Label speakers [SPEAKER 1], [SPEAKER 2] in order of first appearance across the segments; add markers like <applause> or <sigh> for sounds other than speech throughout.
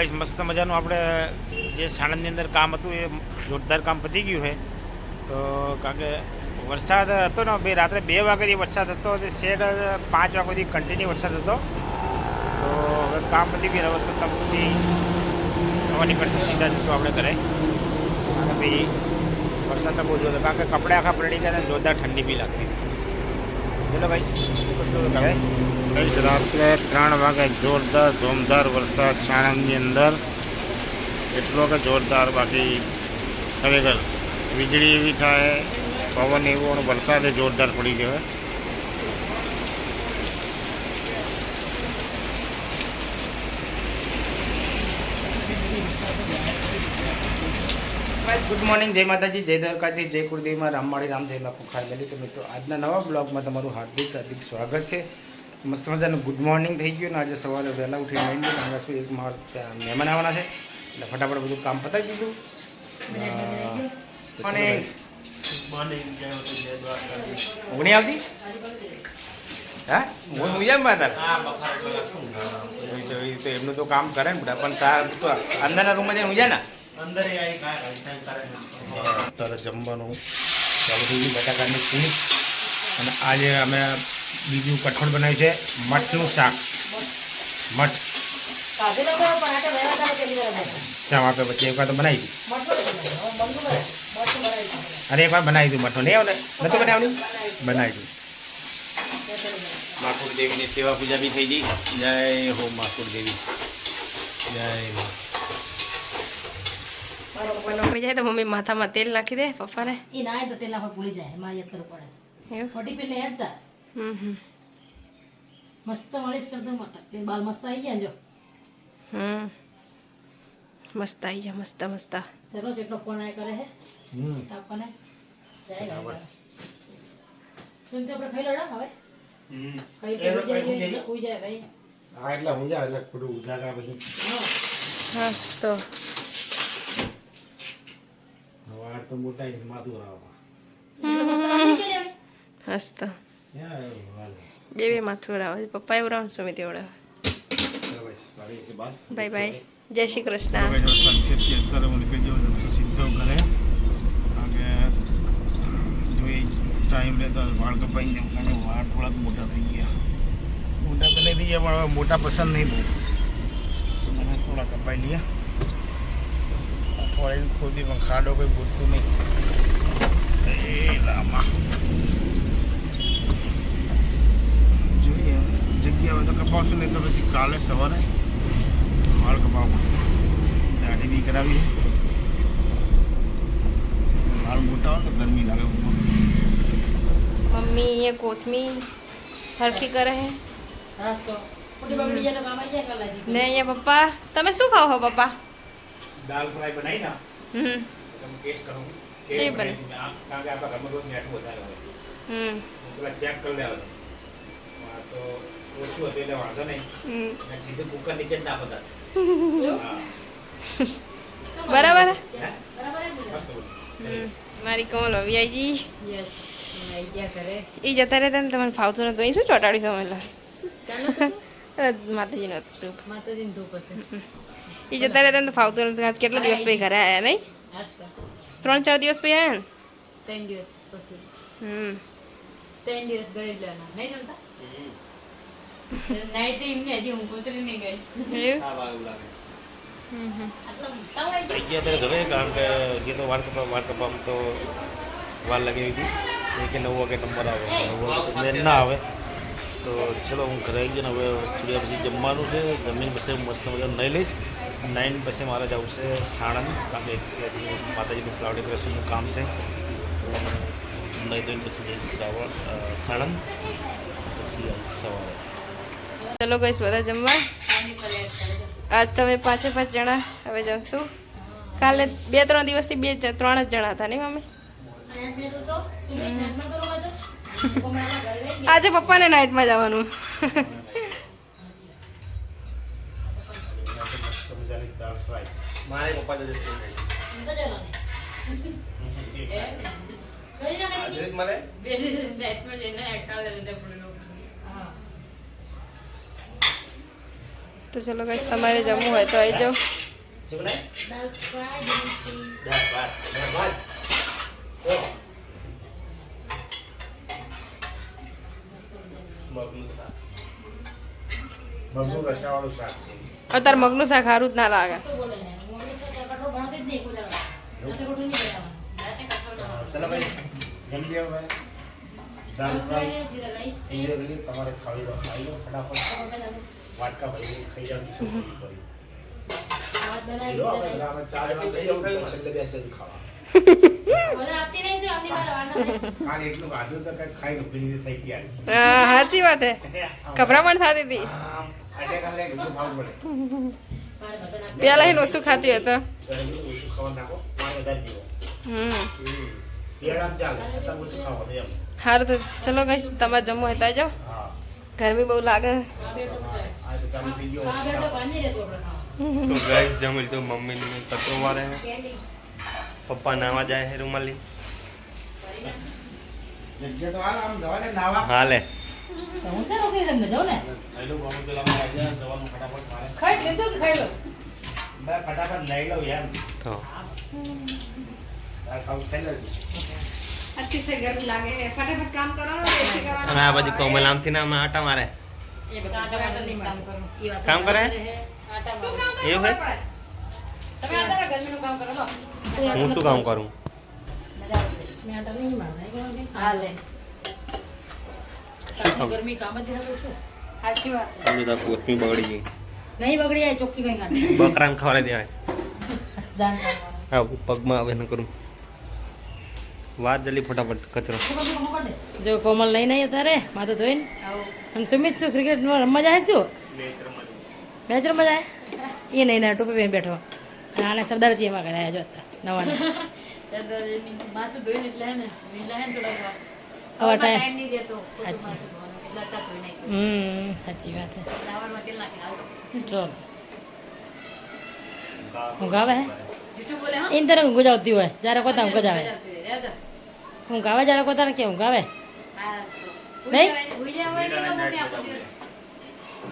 [SPEAKER 1] Guys મસ્ત મજાનું આપણે જે સાણંદની અંદર કામ હતું એ જોરદાર કામ પતી ગયું છે. તો કારણ કે વરસાદ હતો ને, બે રાત્રે બે વાગ્યાથી વરસાદ હતો શેડ પાંચ વાગ્યા સુધી કન્ટિન્યુ વરસાદ હતો. તો હવે કામ પતી ગયું, હવે તો તમે પછી હવા નીકળશું, સીધા જઈશું આપણે ઘરે. અને ભાઈ વરસાદ તો બહુ જોર કારણ કે કપડાં આખા પડી ગયા જોરદાર ઠંડી બી લાગતી. ચલો ગાઈસ હવે ગઈસ રાત્રે ત્રણ વાગે જોરદાર ધોમધાર વરસાદ સાણંદની અંદર. એટલો કે જોરદાર બાકી ખરેખર વીજળી એવી થાય, પવન એવો અને વરસાદ જોરદાર પડી ગયો ગુડ મોર્નિંગ જય માતાજી, જય દ્વારકાથી જય કુળદેવીમાં રામવાડી રામ જય બાપુ ખાઈ તો મિત્રો, આજના નવા બ્લોગમાં તમારું હાર્દિક હાર્દિક સ્વાગત છે. મસ્ત મજાનું ગુડ મોર્નિંગ થઈ ગયું ને આજે સવારે વહેલા ઉઠીને આવી ગયું હમણાં શું એક માર ત્યાં મહેમાન આવવાના છે. એટલે ફટાફટ બધું કામ પતાવી દીધું. અને ઊંઘ આવતી હા? હું હું જામ તાર તો એમનું તો કામ કરે ને બધા પણ તાર તો અંદરના રૂમમાં જઈને ઊંઘ્યા ને. અત્યારે જમવાનું ચાલુ થઈ ગયું બટાકાની પૂરી. અને આજે અમે બીજું કઠોળ બનાવ્યું છે મઠનું શાક. મઠ. ચા આપે પછી તો બનાવી અરે બનાવી દીધું મઠનું. નહીં આવે ને નતું બનાવવાનું? બનાવી દીધું માકુર દેવીની સેવા પૂજા બી થઈ ગઈ. જય હો માકુર દેવી. જય મા
[SPEAKER 2] મમ્મી જાય તો મમ્મી માથામાં તેલ નાખી દે પપ્પાને.
[SPEAKER 3] એ ના તો તેલ આપણે ભૂલી જાય. એમાં યાદ કરવું પડે.
[SPEAKER 2] એવું?
[SPEAKER 3] ફોટી પેલે યાદ તા
[SPEAKER 2] હમ હમ
[SPEAKER 3] મસ્ત માલિશ કરતો મટા. તે બાલ મસ્ત આવી ગયા ને જો.
[SPEAKER 2] હમ. મસ્ત આવી જા મસ્ત મસ્ત.
[SPEAKER 3] ચલો જેટલો ફોન આ કરે હે.
[SPEAKER 1] હમ.
[SPEAKER 3] તો આપણને જાય ગાય સુન તો આપણે ખાઈ લોડા હવે? ખાઈ
[SPEAKER 1] એ
[SPEAKER 3] તો જાય
[SPEAKER 1] ખાઈ
[SPEAKER 3] જાય ઉઈ જાય ભાઈ
[SPEAKER 1] હા એટલે હું જા એટલે થોડું ઉજાગરા પછી
[SPEAKER 3] હા
[SPEAKER 2] હસ તો
[SPEAKER 1] વાળ તો મોટા છે, માથું રાવવા
[SPEAKER 3] એટલે
[SPEAKER 2] બે બે માથું ઉડાવે પપ્પા એવું રાવ સુમિત
[SPEAKER 1] ચલો બસ ભાઈ
[SPEAKER 2] બાય જય શ્રી કૃષ્ણ.
[SPEAKER 1] અત્યારે હું નીકળી જાઉં છું સીધો ઘરે. કારણ કે, જો એ ટાઈમ રહેતો વાળ કપાઈ જાય કારણ કે વાળ થોડાક મોટા થઈ ગયા. મોટા તો નહીં ગયા, પણ મોટા પસંદ નહીં બહુ મને થોડા કપાઈ લઈએ. અઠવાડિયે ખોદી, પણ ખાડો કોઈ ગોતતું નહીં. એ રામા જોઈએ જગ્યા હોય તો કપાવશું નહીં તો પછી કાલે સવારે વાળ કપાવવા પડશે દાઢી બી કરાવી વાળ મોટા હોય તો ગરમી લાગે
[SPEAKER 2] મમ્મી એ કોથમી હરખી કરે હે
[SPEAKER 3] હાસ તો ફોટી બગડી જાય તો કામ આવી જાય કલાજી
[SPEAKER 2] ને અહીંયા પપ્પા તમે શું ખાઓ છો પપ્પા
[SPEAKER 1] દાલ ફ્રાય બનાવી ના
[SPEAKER 2] હમ
[SPEAKER 1] તમે ટેસ્ટ કરો
[SPEAKER 2] જે
[SPEAKER 1] કેવી
[SPEAKER 2] બને.
[SPEAKER 1] બની? આ- કારણ કે આપણા ઘરમાં રોજ મીઠું વધારે હોય
[SPEAKER 2] હમ
[SPEAKER 1] હું પેલા ચેક કરી લેવા દઉં. આ તો ઓછું હતું એટલે વાંધો નહીં. સીધું કુકર નીચે જ નાખો
[SPEAKER 2] બરાબર મારી કમલ
[SPEAKER 3] અભિયાજી
[SPEAKER 2] એ જતા રહેતા ને તમને ફાવતું નતું. અહીં શું ચોટાડ્યું તમે માતાજીનું હતું
[SPEAKER 3] માતાજીને ધૂપ હશે.
[SPEAKER 2] એ જતા રહેતા ને ફાવતું નતું. આજ કેટલા દિવસ પછી ઘરે આવ્યા નહીં? ત્રણ ચાર દિવસ પછી આવ્યા ને?
[SPEAKER 3] ત્રણ દિવસ પછી.
[SPEAKER 2] હમ.
[SPEAKER 3] ત્રણ દિવસ ઘરે નહીં જમતા? નાઈટ એમને હજી ઉતરી નહીં ગઈ.
[SPEAKER 1] ઘરે કારણ કે જે તો વાળ કપા વાળ કપામાં તો વાર લગાવી હતી. એક કે નવ વાગે નંબર આવે નવ વાગે ના આવે. તો ચલો હું ઘરે આવી ગયો ને હવે થોડી પછી જમવાનું છે. જમીન પછી હું મસ્ત મજાનું નહીં લઈશ. નાઇન પછી મારે જવું છે સાણંદ કારણ કે માતાજીનું ફ્લાવર ડેકોરેશનનું કામ છે. તો નહીં તો પછી જઈશ સાણંદ. પછી આવીશ સવારે.
[SPEAKER 2] ચલો ગઈશ બધા જમવા. આજ તમે પાંચે પાંચ જણા હવે જમશું. કાલે બે ત્રણ દિવસથી બે ત્રણ જ જણા હતા નહીં મમ્મી? આજે પપ્પાને નાઇટમાં જવાનું.
[SPEAKER 4] મારે પપ્પા જોડે છે હાજરી જ મળે
[SPEAKER 2] તો ચલો કઈ તમારે જમવું હોય તો આવી જાઓ અત્યારે મગનું શાક સારું જ ના લાગે.
[SPEAKER 1] ચલો ભાઈ જમી લેવો ભાઈ દાલ
[SPEAKER 3] દાળ
[SPEAKER 1] ફ્રાય
[SPEAKER 3] ફ્રાય, જીરા રાઈસ છે.
[SPEAKER 1] તમારે ખાવી દો ખાઈ લો ફટાફટ વાટકા ભરીને ખાઈ જવાની છોકરી કરી.
[SPEAKER 2] સાચી વાત ગભરામણ થતી હતી. પેલા એને ઓછું ખાતી હતો સારું તો ચલો કઈ તમારે જમવું હોય તો ગરમી બહુ લાગે
[SPEAKER 3] તો
[SPEAKER 5] ગાઈસ જમી તો મમ્મી ને કટો વારે પપ્પા નાવા જાય હે રૂમાલી
[SPEAKER 1] હાલ ફટાફટ લઈ લઉં યાર
[SPEAKER 5] તો
[SPEAKER 1] ખાઈ લેજો
[SPEAKER 2] અતિશય ગરમી લાગે ફટાફટ કામ કરો એસી
[SPEAKER 5] અને આ બાજુ કોમલ આમથી ના આમ આટા મારે.
[SPEAKER 3] એ બધા આટા વાટા નહીં. કામ કરો એ વાસણ
[SPEAKER 5] કામ કરે?
[SPEAKER 3] વાસણ રહે, આટા મારો.
[SPEAKER 5] એવું હે
[SPEAKER 3] તમે આટા ગરમીનું કામ કરો તો.
[SPEAKER 5] હું શું કામ કરું?
[SPEAKER 3] મજા આવશે. મેં આટા નહીં મારતા, એ હા, લે. ગરમી કામ જ નથી છું. સાચી વાત.
[SPEAKER 5] બધા કોથમી બગડી ગઈ.
[SPEAKER 3] નહીં બગડી આ ચોખ્ખી કાઢે
[SPEAKER 5] બકરાને ખવડાવી દેવાય.
[SPEAKER 3] જાન.
[SPEAKER 5] હા પગમાં આવે ન કરું. વાત જલ્દી ફટાફટ કચરો.
[SPEAKER 3] જો કોમલ લઈને આવી અત્યારે માથું ધોઈને. અને સુમિત શું ક્રિકેટ રમવા જાય છું મેચ રમવા જાય. એ નહીં ના ટોપી પહેરી બેઠો. અને આને સરદારજી એમાં કરાયા જો નવા હવે ટાઈમ હમ સાચી વાત છે. ચલો. ઊંઘ આવે હે? તરફ ઊંઘ આવતી હોય જ્યારે કોતા ઊંઘ જ આવે ઊંઘ આવે જ્યારે કોતા કે ઊંઘ આવે નહીં?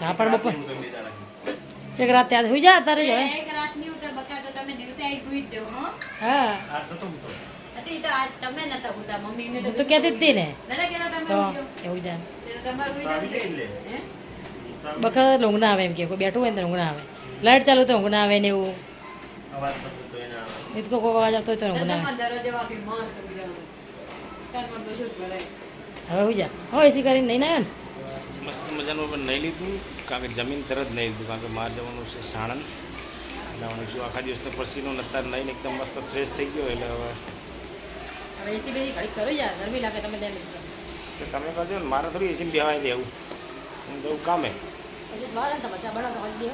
[SPEAKER 3] હા પણ બપોર એક રાત ત્યાં સુઈ જા તારે જ હવે. હા. હું. તો કહેતી જ હતી ને. તો એવું જાય બખત ઊંઘ ના આવે એમ કે કોઈ બેઠું હોય ને તો ઊંઘ ના આવે. લાઈટ ચાલુ તો ઊંઘ ના આવે ને એવું. એ તો કોઈ અવાજ આવતો હોય તો ઊંઘ ના આવે. હવે હું જા. હવે એસી કરીને નહીં ના? ને
[SPEAKER 1] મસ્ત મજાનું પણ નહીં લીધું. કારણ કે જમીન તરત નહીં લીધું. કારણ કે માર જવાનું છે સાણંદ. જવાનું છું આખા દિવસનો પસીનો અત્યારે નહીં એકદમ મસ્ત ફ્રેશ થઈ ગયો એટલે હવે
[SPEAKER 3] હવે એસી બેસી ઘડી કરો યાર. ગરમી લાગે તમે ત્યાં
[SPEAKER 1] તો તમે કરજો ને મારે થોડી એસી બેવાય દેવું. હું જવું કામે
[SPEAKER 3] બે.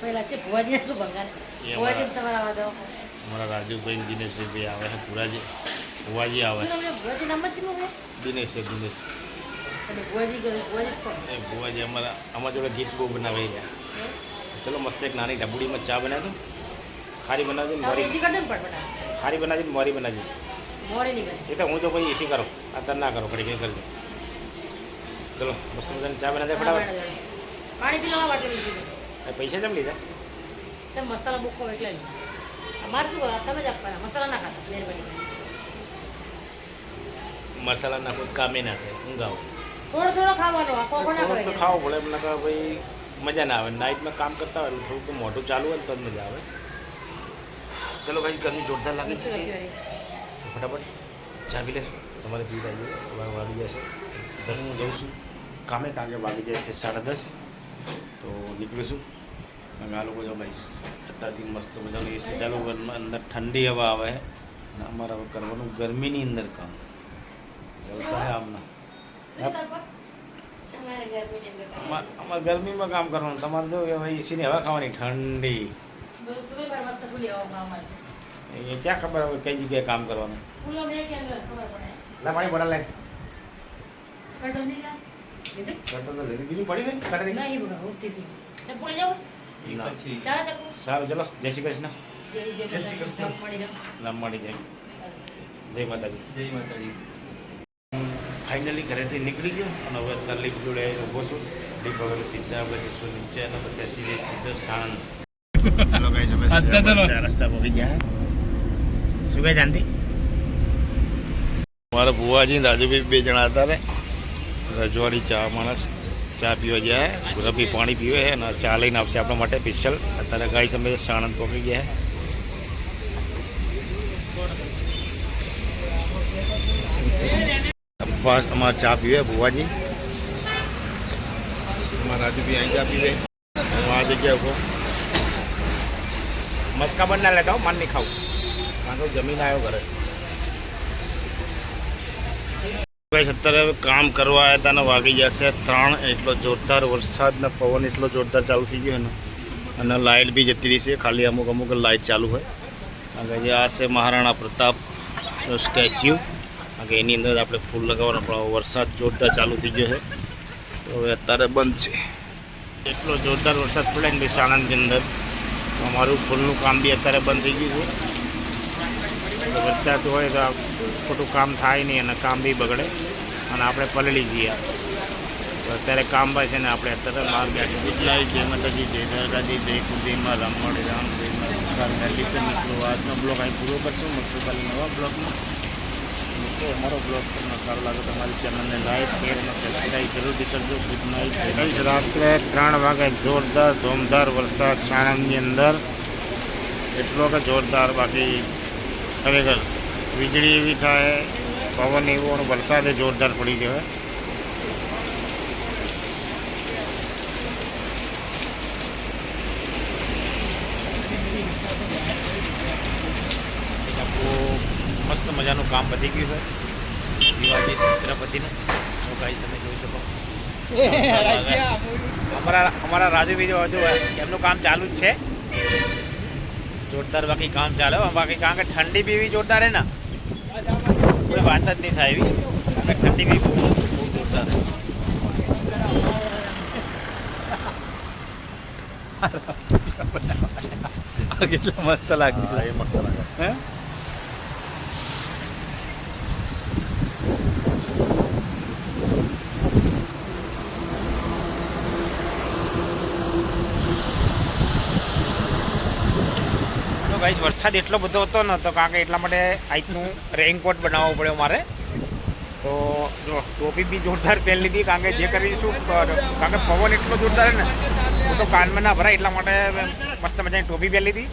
[SPEAKER 3] પહેલા છે ભુવાજી ભુવાજી તમારા આવા. દો
[SPEAKER 1] અમારા રાજુભાઈ દિનેશભાઈ આવે છે પુરાજી ભુવાજી આવે? દિનેશ છે દિનેશ? એ ભુવાજી અમારા અમારા જોડે ગીત બહુ બનાવી રહ્યા ચલો મસ્ત એક નાની ડબુડીમાં ચા બનાવી દો ખારી બનાવજો
[SPEAKER 3] કરી.
[SPEAKER 1] ખારી બનાવજો મોરી બનાવજો એ તો હું તો ભાઈ એસી કરો. અત્યારે ના કરો ઘડી કરજો ચલો મસ્ત મજાની ચા બનાવી ફટાફટ.
[SPEAKER 3] પાણી પીવા
[SPEAKER 1] એ પૈસા કેમ લીધા?
[SPEAKER 3] મસાલા બુક એટલે લીધું. શું કરવા તમે જ આપવાના મસાલા ના ખાતા મહેરબાની
[SPEAKER 1] મસાલા નાખો કામે ના થાય ઊંઘાવો.
[SPEAKER 3] થોડો થોડો ખાવાનો આખો ના.
[SPEAKER 1] ખાવો પડે એમ નકર ભાઈ મજા ના આવે. નાઇટમાં કામ કરતા હોય થોડુંક મોઢું ચાલુ હોય તો મજા આવે. ચલો ભાઈ ગરમી જોરદાર લાગે છે. ફટાફટ ચાવી લેશો તમારે પી જાય તમારે વાગી જશે દસ. હું જઉં છું. કામે કાગે વાગી જાય છે સાડા દસ. તો નીકળું છું. અને આ લોકો જો ભાઈ અત્યારથી મસ્ત મજાનું એસી ચાલુ ઘરમાં અંદર ઠંડી હવા આવે અને અમારે હવે કરવાનું ગરમીની અંદર કામ. વ્યવસાય આમના. અમાર અમારે ગરમીમાં કામ કરવાનું. તમારે જો કે ભાઈ એસીની હવા ખાવાની ઠંડી. એ ક્યાં ખબર હવે કઈ જગ્યાએ કામ કરવાનું?
[SPEAKER 3] ખુલ્લો બે કે અંદર ખબર પડે.
[SPEAKER 1] લા પાણી
[SPEAKER 3] પેટ્રોલ નહીં
[SPEAKER 1] કટર તો લીધી. પડી ગઈ ને કટર?
[SPEAKER 3] ના, એ બગા, ઉઠતી ચપ્પુ લઈ જાઓ?
[SPEAKER 1] સારું ચલો. જય શ્રી કૃષ્ણ.
[SPEAKER 3] જય શ્રી કૃષ્ણ. મળી
[SPEAKER 1] જાય. જય માતાજી.
[SPEAKER 5] જય માતાજી.
[SPEAKER 1] ફાઇનલી ઘરેથી નીકળી ગયો અને હવે અત્યારે લીપ જોડે ઊભો છું.
[SPEAKER 5] આપણી વગર સીધા આપણે જઈશું નીચે અને ત્યાંથી જઈ સીધો સાણંદ.
[SPEAKER 1] રસ્તા પહોંચી ગયા. શું કહે જાનતી
[SPEAKER 5] મારા ભુવાજી ને રાજુભાઈ બે જણા હતા ને. રજવાડી ચા માણસ. ચા પીવા ગયા ગુલાબી પાણી પીવે છે અને ચા લઈને આવશે આપણા માટે સ્પેશિયલ અત્યારે ગાય અમે સાણંદ પહોંચી ગયા ફાસ્ટ અમારે ચા પીવે ભુવાજી. અમારા અહીં ચા પીવે હું. આ જગ્યા ઉપર
[SPEAKER 1] મસ્કા બંધ ના લેતા હો માન નહીં ખાવું. કે જમીન આવ્યો ઘરે.
[SPEAKER 5] અત્યારે કામ કરવા આવ્યા હતા અને વાગી જશે ત્રણ. એટલો જોરદાર વરસાદના પવન એટલો જોરદાર ચાલુ થઈ ગયો ને. અને લાઇટ બી જતી રહી છે. ખાલી અમુક અમુક લાઇટ ચાલુ હોય. કારણ કે આ છે મહારાણા પ્રતાપ સ્ટેચ્યુ. કારણ કે એની અંદર આપણે ફૂલ લગાવવાનો પણ વરસાદ જોરદાર ચાલુ થઈ ગયો છે. તો હવે અત્યારે બંધ છે. એટલો જોરદાર વરસાદ પડે ને ભાઈ, સાણંદની અંદર. અમારું ફૂલનું કામ બી અત્યારે બંધ થઈ ગયું છે.
[SPEAKER 1] વરસાદ હોય તો ખોટું કામ થાય નહીં અને કામ બી બગડે અને આપણે પલળી જઈએ. અત્યારે કામ ભાઈ છે ને આપણે અત્યારે બહાર બેઠી
[SPEAKER 5] કેટલાય જય માતાજી જય દાદાજી જય કુદીમાં રામવાડ રામ જય મિત્રો આજનો બ્લોગ અહીં પૂરો કરશું. કાલે નવા બ્લોગમાં. મિત્રો અમારો બ્લોગ તમને સારો લાગે તમારી ચેનલને લાઈક શેર અને સબસ્ક્રાઈબ જરૂરથી કરજો. ગુડ નાઇટ
[SPEAKER 1] રાત્રે ત્રણ વાગે જોરદાર ધોમધાર વરસાદ સાણંદની અંદર. એટલો કે જોરદાર બાકી ખરેખર વીજળી એવી થાય પવન એવો અને વરસાદ જોરદાર પડી ગયો
[SPEAKER 5] મસ્ત મજાનું કામ વધી ગયું છે. દિવાળી છત્રપતિનું. તો ગાઈ તમે જોઈ શકો. <laughs>
[SPEAKER 1] અમારા અમારા રાજુભાઈ જો હજુ એમનું કામ ચાલુ જ છે. જોરદાર બાકી કામ ચાલે બાકી કારણ કે ઠંડી બી એવી જોરદાર હે ને. કોઈ વાત જ નહીં થાય એવી. કારણ કે ઠંડી બી બહુ બહુ જોરદાર
[SPEAKER 5] કેટલા મસ્ત લાગે. મસ્ત લાગે.
[SPEAKER 1] હે? ગાઈસ વરસાદ એટલો બધો હતો ને તો કારણ કે એટલા માટે આઈકનું રેઇનકોટ બનાવવો પડ્યો મારે. તો જો ટોપી બી જોરદાર પહેરી લીધી, કારણ કે જે કરીશું કારણ કે પવન એટલો જોરદાર છે ને, હું તો કાનમાં ના ભરાય, એટલા માટે મેં મસ્ત મજાની ટોપી પહેરી લીધી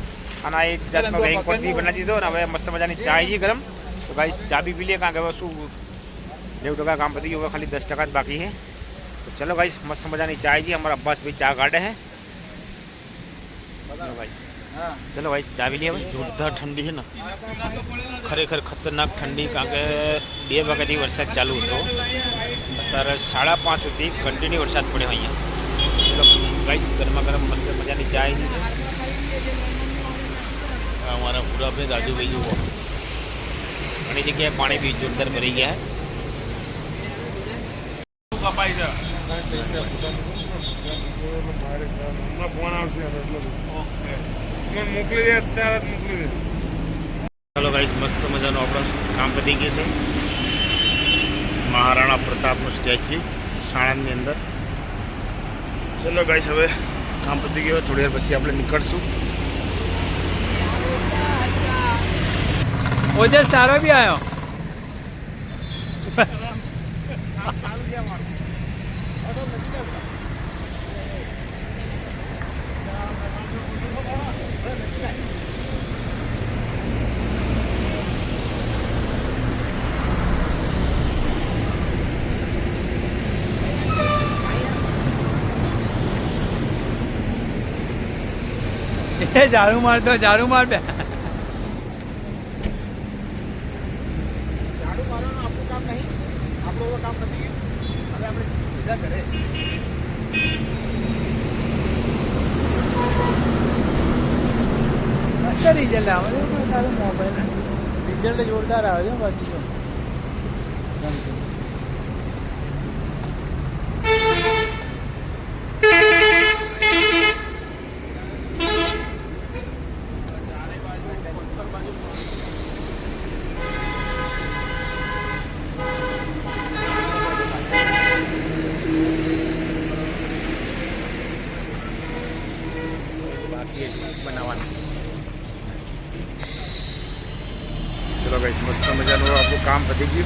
[SPEAKER 1] અને આ એક જાતનો રેઇનકોટ બી બનાવી દીધો ને, હવે મસ્ત મજાની ચા આવી ગરમ. તો ગાઈસ ચા બી પી લઈએ, કારણ કે હવે શું, નેવું ટકા કામ પતી ગયું, હવે ખાલી દસ ટકા જ બાકી છે. તો ચલો ગાઈસ મસ્ત મજાની ચા આવી ગઈ, અમારા અબ્બાસ ભાઈ ચા કાઢે છે. ચલો ગાઈસ ચલો ભાઈ ચાવી લઈએ જોરદાર ઠંડી છે ને. ખરેખર ખતરનાક ઠંડી કારણ કે બે વાગ્યાથી વરસાદ ચાલુ હતો. અત્યારે સાડા પાંચ સુધી કન્ટિન્યુ વરસાદ પડ્યો અહીંયા. ચલો ગાઈસ ગરમા ગરમ મસ્ત મજાની ચાય છે
[SPEAKER 5] અમારા પૂરાભાઈ રાજુભાઈ જુઓ.
[SPEAKER 1] ઘણી જગ્યાએ પાણી બી જોરદાર ભરી ગયા.
[SPEAKER 6] ફોન આવશે એટલે મને મોકલી દે અત્યારે જ મોકલી દે.
[SPEAKER 1] ચાલો ગાઈસ મસ્ત મજાનું આપણું કામ પતી ગયું છે. મહારાણા પ્રતાપનું સ્ટેચ્યુ સાણંદની અંદર. ચલો ગાઈસ હવે કામ પતી ગયું. થોડી વાર પછી આપણે નીકળશું.
[SPEAKER 6] ઓજસ સારો બી આવ્યો એ ઝાડુ મારતો ઝાડુ માર બે. રિઝલ્ટ આવે છે મોબાઈલ રિઝલ્ટ જોરદાર આવે છે બાકી તો ગમતું.
[SPEAKER 1] બાકી હજી બનાવવાનું ચલો ગઈશ મસ્ત મજાનું આપણું કામ પતી ગયું.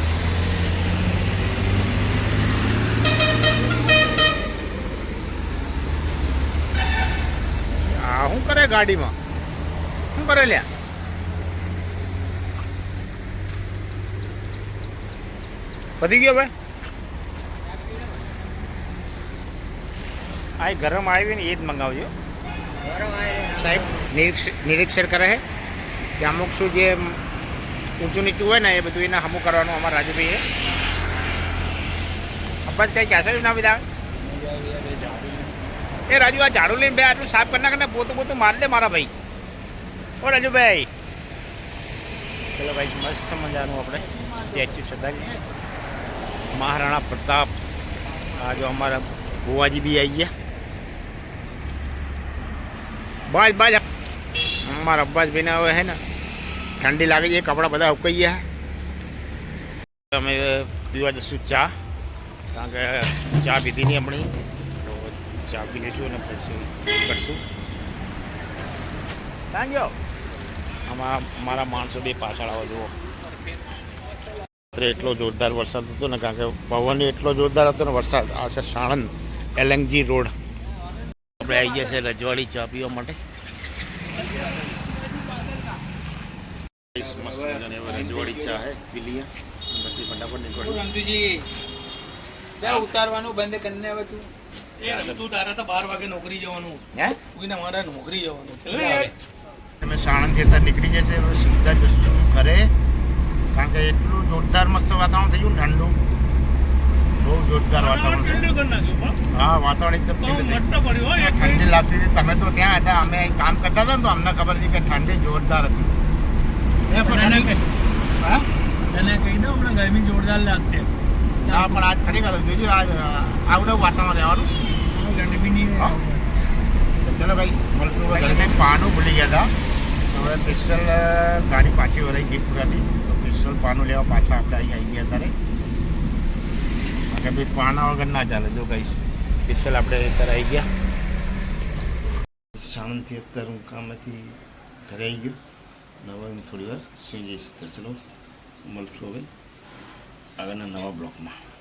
[SPEAKER 1] આ શું કરે ગાડીમાં? શું કરે લ્યા? પતી ગયો ભાઈ? આ ગરમ આવી ને એ જ મંગાવજો. સાહેબ નિરીક્ષ- નિરીક્ષણ કરે છે કે અમુક શું જે ઊંચું નીચું હોય ને એ બધું એને હમું કરવાનું અમારા રાજુભાઈએ. અબ્બાજ કઈ કહેશો ના બધા? એ રાજુ આ ઝાડુ લઈને બે આટલું સાફ કરી નાખે પોતું પોતું મારી દે મારા ભાઈ. ઓ રાજુભાઈ. ચલો ભાઈ મસ્ત મજાનું આપણે સ્ટેચ્યુ સદાય મહારાણા પ્રતાપ આ જો અમારા ભુવાજી બી આવી ગયા. બાજ બાજ. અમારા અબ્બાસભાઈને હવે હે ને ઠંડી લાગે છે કપડાં બધા ઉકાઈ ગયા. અમે પીવા જશું ચા કારણ કે ચા પીધી નહીં આપણી તો ચા પી લઈશું અને પછી કરશું. થેન્ક યુ આમાં મારા માણસો બે પાછળ આવો જુઓ. એટલો જોરદાર વરસાદ હતો ને કારણ કે પવન એટલો જોરદાર હતો ને વરસાદ આ છે સાણંદ એલએનજી રોડ. આપણે આવી ગયા છે રજવાડી ચા પીવા માટે. મસ્ત મજાની હવે રજવાડી ચા હે પી લઈએ અને પછી ફટાફટ નીકળીએ
[SPEAKER 6] ઉતારવાનું બંધ કરીને હવે તું
[SPEAKER 7] તું તારે તો બાર વાગે નોકરી જવાનું
[SPEAKER 1] હે
[SPEAKER 7] કોઈને મારે નોકરી જવાનું
[SPEAKER 1] તમે સાણંદ જતા નીકળી છે હવે સીધા જશું ઘરે કારણ કે એટલું જોરદાર મસ્ત વાતાવરણ થઈ ગયું ને ઠંડુ બહુ જોરદાર વાતાવરણ હા વાતાવરણ એકદમ ઠંડી લાગતી હતી તમે તો ત્યાં હતા અમે કામ કરતા હતા ને તો અમને ખબર હતી કે ઠંડી જોરદાર હતી એ પણ હા?
[SPEAKER 7] તને કહી દો હમણાં ગરમી જોરદાર લાગશે.
[SPEAKER 1] હા પણ આજ ખરેખર જોજો આજ આવડું વાતાવરણ રહેવાનું.
[SPEAKER 7] ગરમી
[SPEAKER 1] હા. તો ચલો ભાઈ મળશું હવે પાનું ભૂલી ગયા હતા. તો હવે સ્પેશિયલ ગાડી પાછી વરાઈ ગઈ પૂરાથી. તો સ્પેશિયલ પાનું લેવા પાછા આપણે અહીં આવી ગયા ત્યારે કે ભાઈ પાના વગર ના ચાલે જો કહીશ સ્પેશિયલ આપણે અત્યારે આવી ગયા. સાણંદથી અત્યારે હું કામથી ઘરે આવી ગયો. અને હવે હું થોડી વાર સુઈ જઈશ તો ચલો મળશું હવે આગળના નવા બ્લોકમાં